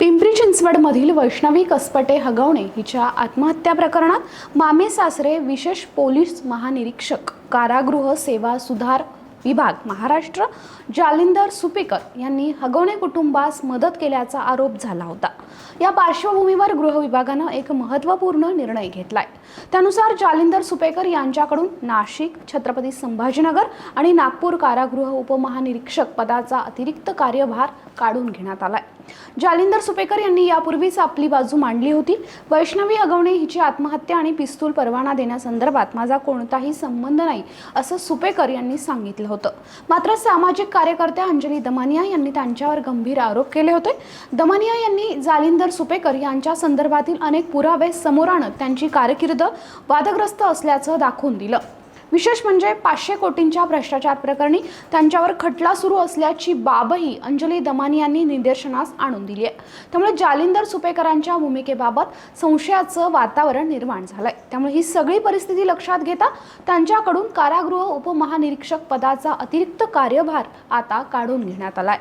पिंपरी चिंचवडमधील वैष्णवी कसपटे हगवणे हिच्या आत्महत्या प्रकरणात मामे सासरे विशेष पोलीस महानिरीक्षक कारागृह सेवा सुधार विभाग महाराष्ट्र जालिंदर सुपेकर यांनी हगवणे कुटुंबास मदत केल्याचा आरोप झाला होता. या पार्श्वभूमीवर गृह विभागानं एक महत्त्वपूर्ण निर्णय घेतलाय. त्यानुसार जालिंदर सुपेकर यांच्याकडून नाशिक छत्रपती संभाजीनगर आणि नागपूर कारागृह उपमहानिरीक्षक पदाचा अतिरिक्त कार्यभार काढून घेण्यात आलाय. जालिंदर सुपेकर यांनी यापूर्वीच आपली बाजू मांडली होती. वैष्णवी हगवणे हिची आत्महत्या आणि पिस्तूल परवाना देण्यासंदर्भात माझा कोणताही संबंध नाही असं सुपेकर यांनी सांगितलं होतं. मात्र सामाजिक कार्यकर्त्या अंजली दमानिया यांनी त्यांच्यावर गंभीर आरोप केले होते. दमानिया यांनी जालिंदर सुपेकर यांच्या संदर्भातील अनेक पुरावे समोर आणत त्यांची कारकीर्द वादग्रस्त असल्याचं दाखवून दिलं. विशेष म्हणजे पाचशे कोटींच्या भ्रष्टाचार प्रकरणी त्यांच्यावर खटला सुरू असल्याची बाबही अंजली दमानी यांनी निदर्शनास आणून दिली आहे. त्यामुळे जालिंदर सुपेकरांच्या भूमिकेबाबत संशयाचं वातावरण निर्माण झालंय. त्यामुळे ही सगळी परिस्थिती लक्षात घेता त्यांच्याकडून कारागृह उपमहानिरीक्षक पदाचा अतिरिक्त कार्यभार आता काढून घेण्यात आलाय.